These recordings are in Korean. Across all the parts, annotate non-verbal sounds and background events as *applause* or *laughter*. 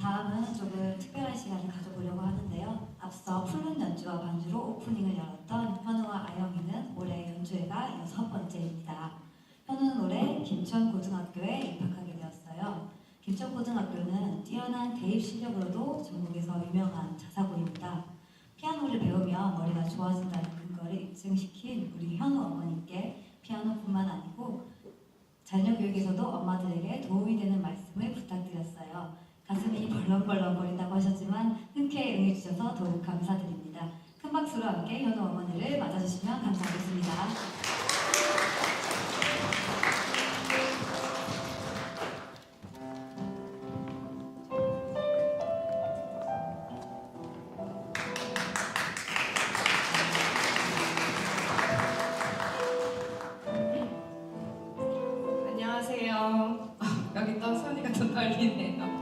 다음 은 조금 특별한 시간을 가져보려고 하는데요. 앞서 플룻 연주와 반주로 오프닝을 열었던 현우와 아영이는 올해 연주회가 여섯 번째입니다. 현우는 올해 김천고등학교에 입학하게 되었어요. 김천고등학교는 뛰어난 대입 실력으로도 전국에서 유명한 자사고입니다. 피아노를 배우면 머리가 좋아진다는 근거를 입증시킨 우리 현우 어머니께 피아노뿐만 아니고 자녀 교육에서도 엄마들에게 도움이 되는 말씀을 부탁드렸어요. 가슴이 벌렁벌렁 거린다고 하셨지만 흔쾌히 응해주셔서 더욱 감사드립니다. 큰 박수로 함께 현우 어머니를 맞아주시면 감사하겠습니다. 안녕하세요. *laughs* 여기 또 손이가 좀 떨리네요.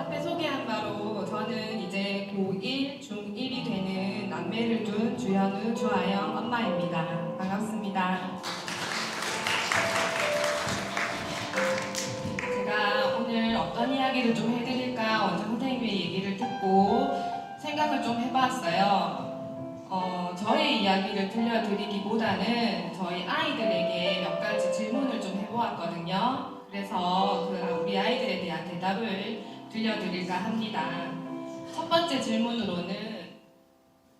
음, 앞에 소개한 바로 저는 이제 고1, 중1이 되는 남매를 둔 주현우, 주아영 엄마입니다. 반갑습니다. 제가 오늘 어떤 이야기를 좀 해드릴까 원장 선생님의 얘기를 듣고 생각을 좀 해봤어요. 어, 저의 이야기를 들려드리기보다는 저희 아이들에게 몇 가지 질문을 좀 해보았거든요. 그래서 그 우리 아이들에 대한 대답을 들려드릴까 합니다. 첫 번째 질문으로는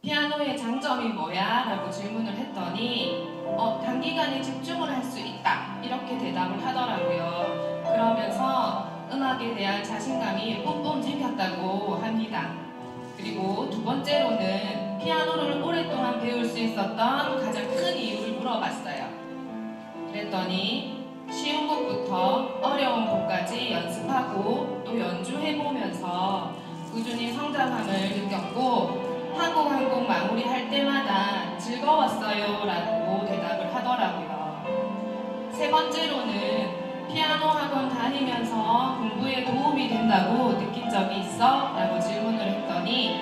피아노의 장점이 뭐야? 라고 질문을 했더니 어, 단기간에 집중을 할 수 있다. 이렇게 대답을 하더라고요. 그러면서 음악에 대한 자신감이 뿜뿜 생겼다고 합니다. 그리고 두 번째로는 피아노를 오랫동안 배울 수 있었던 가장 큰 이유를 물어봤어요. 그랬더니 쉬운 곡부터 어려운 곡까지 연습하고 또 연주해보면서 꾸준히 성장함을 느꼈고 한 곡 한 곡 마무리할 때마다 즐거웠어요 라고 대답을 하더라고요. 세 번째로는 피아노 학원 다니면서 공부에 도움이 된다고 느낀 적이 있어? 라고 질문을 했더니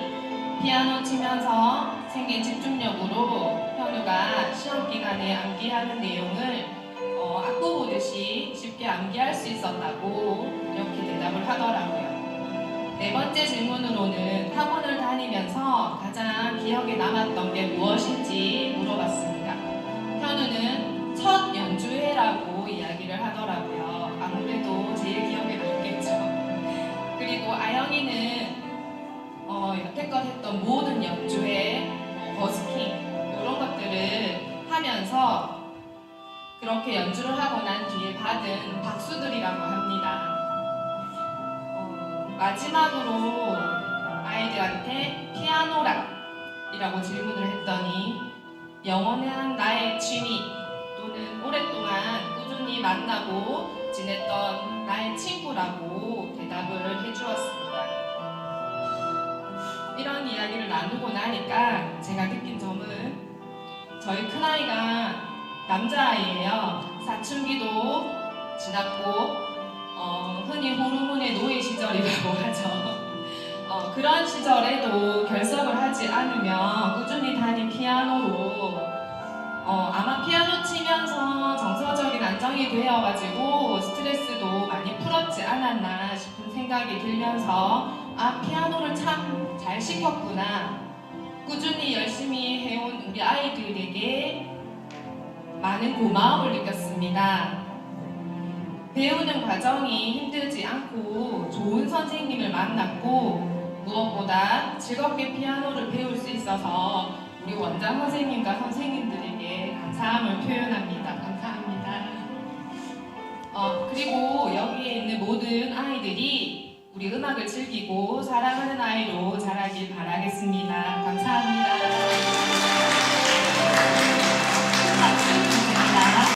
피아노 치면서 생긴 집중력으로 현우가 시험 기간에 암기하는 내용을 어, 악보 보듯이 쉽게 암기할 수 있었다고 이렇게 대답을 하더라고요. 네 번째 질문으로는 학원을 다니면서 가장 기억에 남았던 게 무엇인지 물어봤습니다. 현우는 첫 연주회라고 이야기를 하더라고요. 아무래도 제일 기억에 남겠죠. 그리고 아영이는 어, 여태껏 했던 모든 연주회, 뭐 버스킹 이런 것들을 하면서 그렇게 연주를 하고 난 뒤에 받은 박수들이라고 합니다. 어, 마지막으로 아이들한테 피아노락이라고 질문을 했더니 영원한 나의 취미 또는 오랫동안 꾸준히 만나고 지냈던 나의 친구라고 대답을 해주었습니다. 이런 이야기를 나누고 나니까 제가 느낀 점은 저희 큰아이가 남자아이예요. 사춘기도 지났고 어, 흔히 호르몬의 노예 시절이라고 *laughs* 하죠. 어, 그런 시절에도 결석을 하지 않으면 꾸준히 다닌 피아노로 어, 아마 피아노 치면서 정서적인 안정이 되어가지고 스트레스도 많이 풀었지 않았나 싶은 생각이 들면서 아 피아노를 참 잘 시켰구나 꾸준히 열심히 해온 우리 아이들에게 많은 고마움을 느꼈습니다. 배우는 과정이 힘들지 않고 좋은 선생님을 만났고 무엇보다 즐겁게 피아노를 배울 수 있어서 우리 원장 선생님과 선생님들에게 감사함을 표현합니다. 감사합니다. 어, 그리고 여기에 있는 모든 아이들이 우리 음악을 즐기고 사랑하는 아이로 자라길